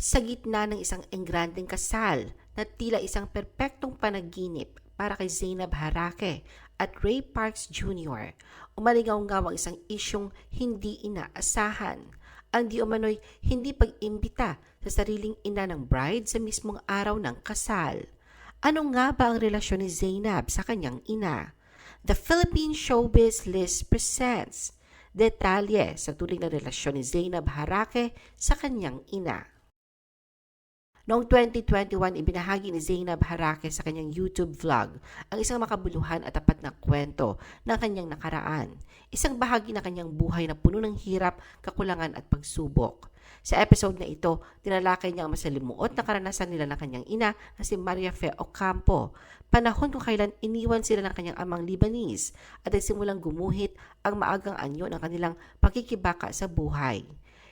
Sa gitna ng isang engrandeng kasal na tila isang perpektong panaginip para kay Zainab Harake at Ray Parks Jr., umalingaw-ngaw ang isang isyong hindi inaasahan. Ang di umano'y hindi pag-imbita sa sariling ina ng bride sa mismong araw ng kasal. Ano nga ba ang relasyon ni Zainab sa kanyang ina? The Philippine Showbiz List presents detalye sa tuloy na relasyon ni Zainab Harake sa kanyang ina. Noong 2021, ibinahagi ni Zainab Harake sa kanyang YouTube vlog ang isang makabuluhan at tapat na kwento ng kanyang nakaraan. Isang bahagi ng kanyang buhay na puno ng hirap, kakulangan at pagsubok. Sa episode na ito, tinalakay niya ang masalimuot na karanasan nila ng kanyang ina na si Maria Fe Ocampo. Panahon kung kailan iniwan sila ng kanyang amang Lebanese at ay simulang gumuhit ang maagang anyo ng kanilang pakikibaka sa buhay.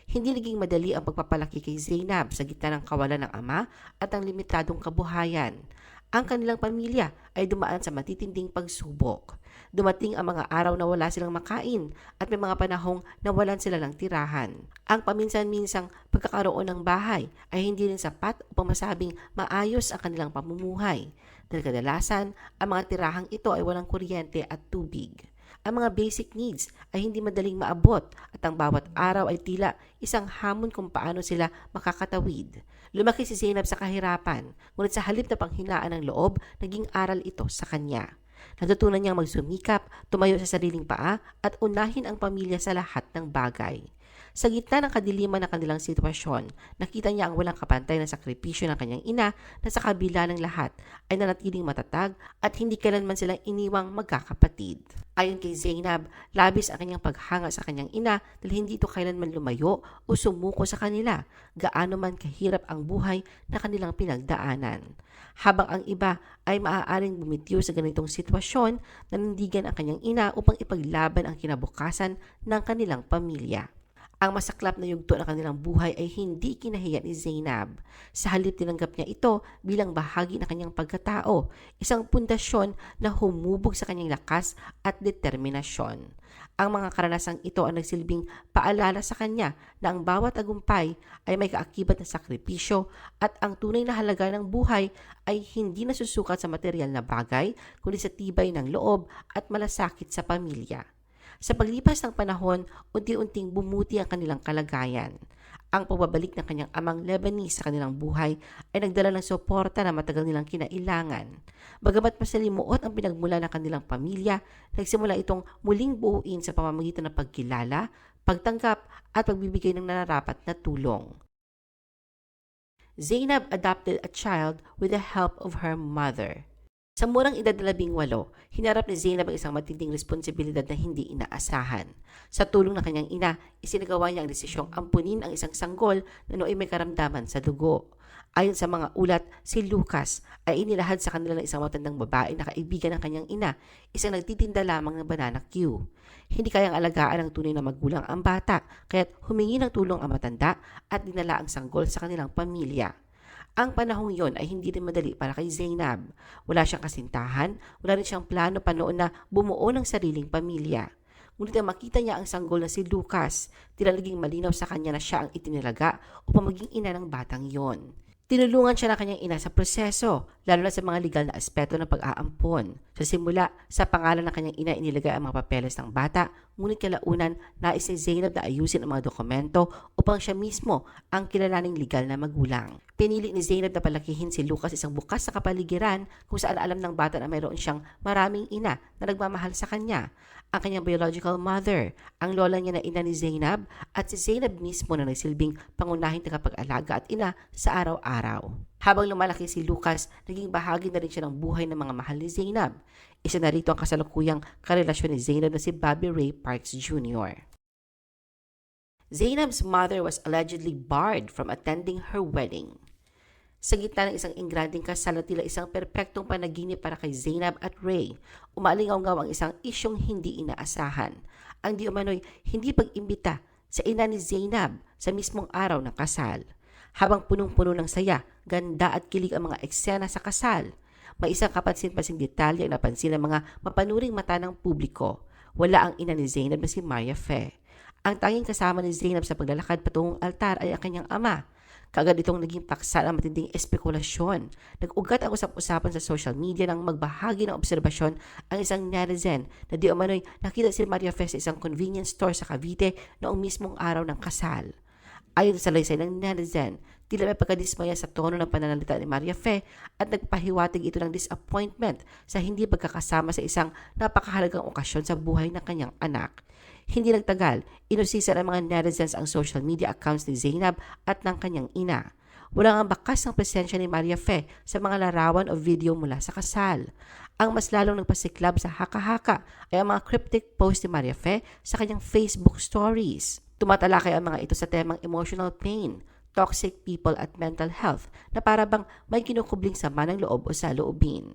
Hindi naging madali ang pagpapalaki kay Zainab sa gitna ng kawalan ng ama at ang limitadong kabuhayan. Ang kanilang pamilya ay dumaan sa matitinding pagsubok. Dumating ang mga araw na wala silang makain at may mga panahong nawalan sila ng tirahan. Ang paminsan-minsang pagkakaroon ng bahay ay hindi rin sapat upang masabing maayos ang kanilang pamumuhay. Dahil kadalasan, ang mga tirahang ito ay walang kuryente at tubig. Ang mga basic needs ay hindi madaling maabot at ang bawat araw ay tila isang hamon kung paano sila makakatawid. Lumaki si Zainab sa kahirapan, ngunit sa halip na panghinaan ng loob, naging aral ito sa kanya. Natutunan niyang magsumikap, tumayo sa sariling paa at unahin ang pamilya sa lahat ng bagay. Sa gitna ng kadiliman ng kanilang sitwasyon, nakita niya ang walang kapantay na sakripisyo ng kanyang ina na sa kabila ng lahat ay nanatiling matatag at hindi kailanman silang iniwang magkakapatid. Ayon kay Zainab, labis ang kanyang paghanga sa kanyang ina dahil hindi ito kailanman lumayo o sumuko sa kanila, gaano man kahirap ang buhay na kanilang pinagdaanan. Habang ang iba ay maaaring bumitiw sa ganitong sitwasyon, nanindigan ang kanyang ina upang ipaglaban ang kinabukasan ng kanilang pamilya. Ang masaklap na yugto ng kanilang buhay ay hindi kinahiya ni Zainab. Sa halip tinanggap niya ito bilang bahagi ng kanyang pagkatao, isang pundasyon na humubog sa kanyang lakas at determinasyon. Ang mga karanasang ito ang nagsilbing paalala sa kanya na ang bawat agumpay ay may kaakibat na sakripisyo at ang tunay na halaga ng buhay ay hindi nasusukat sa material na bagay kundi sa tibay ng loob at malasakit sa pamilya. Sa paglipas ng panahon, unti-unting bumuti ang kanilang kalagayan. Ang pagbabalik ng kanyang amang Lebanese sa kanilang buhay ay nagdala ng suporta na matagal nilang kinailangan. Bagamat masalimuot ang pinagmula ng kanilang pamilya, nagsimula itong muling buuin sa pamamagitan ng pagkilala, pagtanggap at pagbibigay ng nararapat na tulong. Zainab adopted a child with the help of her mother. Sa murang edad na labing walo, hinarap ni Zainab ang isang matinding responsibilidad na hindi inaasahan. Sa tulong ng kanyang ina, isinagawa niya ang desisyong ampunin ang isang sanggol na nooy may karamdaman sa dugo. Ayon sa mga ulat, si Lucas ay inilahad sa kanila ng isang matandang babae na kaibigan ng kanyang ina, isang nagtitinda lamang ng banana Q. Hindi kayang alagaan ng tunay na magulang ang bata, kaya't humingi ng tulong ang matanda at dinala ang sanggol sa kanilang pamilya. Ang panahong yon ay hindi rin madali para kay Zainab. Wala siyang kasintahan, wala rin siyang plano pa noon na bumuo ng sariling pamilya. Ngunit nang makita niya ang sanggol na si Lucas, tila naging malinaw sa kanya na siya ang itinilaga upang maging ina ng batang yon. Tinulungan siya ng kanyang ina sa proseso, lalo na sa mga legal na aspeto ng pag-aampon. Sa simula, sa pangalan ng kanyang ina inilagay ang mga papeles ng bata, ngunit kalaunan, nais ni Zainab na ayusin ang mga dokumento upang siya mismo ang kilalaning legal na magulang. Pinili ni Zainab na palakihin si Lucas isang bukas sa kapaligiran kung saan alam ng bata na mayroon siyang maraming ina na nagmamahal sa kanya. Ang kanyang biological mother, ang lola niya na ina ni Zainab at si Zainab mismo na nagsilbing pangunahing tagapag-alaga at ina sa araw-araw. Habang lumalaki si Lucas, naging bahagi na rin siya ng buhay ng mga mahal ni Zainab. Isa na rito ang kasalukuyang karelasyon ni Zainab na si Bobby Ray Parks Jr. Zainab's mother was allegedly barred from attending her wedding. Sa gitna ng isang ingranding kasal na isang perpektong panaginip para kay Zainab at Ray, umalingaw-ngaw ang isang isyong hindi inaasahan. Ang di umano'y hindi pag-imbita sa ina ni Zainab sa mismong araw ng kasal. Habang punong-puno ng saya, ganda at kilig ang mga eksena sa kasal, may isang kapansin-pansing detalye ang napansin ng mga mapanuring mata ng publiko. Wala ang ina ni Zainab na si Maria Fe. Ang tanging kasama ni Zainab sa paglalakad patungong altar ay ang kanyang ama. Kagad itong naging paksa ng matinding espekulasyon. Nag-ugat ang usap-usapan sa social media nang magbahagi ng obserbasyon ang isang netizen na di umano'y nakita si Maria Fe sa isang convenience store sa Cavite noong mismong araw ng kasal. Ayon sa laysay ng netizen, tila may pagkadismaya sa tono ng pananalita ni Maria Fe at nagpahiwatig ito ng disappointment sa hindi pagkakasama sa isang napakahalagang okasyon sa buhay ng kanyang anak. Hindi nagtagal, inusisa ng mga netizens ang social media accounts ni Zainab at ng kanyang ina. Wala nga bakas ng presensya ni Maria Fe sa mga larawan o video mula sa kasal. Ang mas lalong nagpasiklab sa haka-haka ay ang mga cryptic post ni Maria Fe sa kanyang Facebook stories. Tumatalakay ang mga ito sa temang emotional pain, toxic people at mental health na para bang may kinukubling sama ng loob o sa loobin.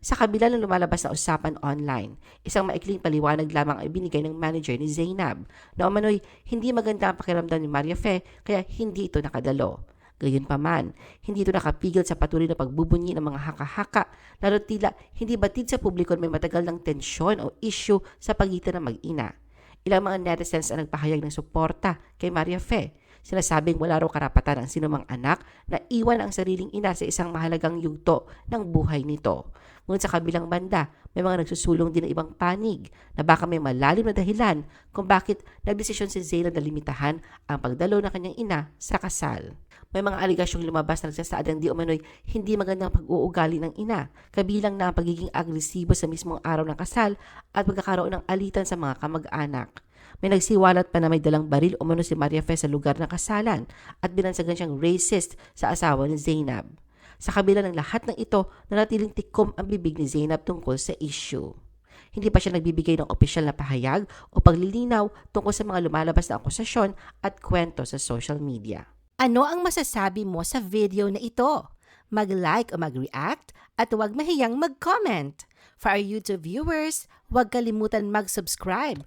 Sa kabila ng lumalabas na usapan online, isang maikling paliwanag lamang ay binigay ng manager ni Zainab na umano'y hindi maganda ang pakiramdam ni Maria Fe kaya hindi ito nakadalo. Gayunpaman, hindi ito nakapigil sa patuloy na pagbubunyi ng mga haka-haka lalo tila hindi batid sa publiko may matagal ng tensyon o issue sa pagitan ng mag-ina. Ilang mga netizens ang nagpahayag ng suporta kay Maria Fe. Sinasabing wala raw karapatan ang sinumang anak na iwan ang sariling ina sa isang mahalagang yugto ng buhay nito. Ngunit sa kabilang banda, may mga nagsusulong din ng ibang panig na baka may malalim na dahilan kung bakit nagdesisyon si Zainab na limitahan ang pagdalo ng kanyang ina sa kasal. May mga aligasyong lumabas na nagsasaad ng di umano'y hindi magandang pag-uugali ng ina, kabilang na ang pagiging agresibo sa mismong araw ng kasal at pagkakaroon ng alitan sa mga kamag-anak. May nagsiwalat pa na may dalang baril umano si Maria Fe sa lugar ng kasalan at binansagan siyang racist sa asawa ni Zainab. Sa kabila ng lahat ng ito, nanatiling tikom ang bibig ni Zainab tungkol sa issue. Hindi pa siya nagbibigay ng opisyal na pahayag o paglilinaw tungkol sa mga lumalabas na akusasyon at kwento sa social media. Ano ang masasabi mo sa video na ito? Mag-like o mag-react at huwag mahiyang mag-comment. For our YouTube viewers, huwag kalimutan mag-subscribe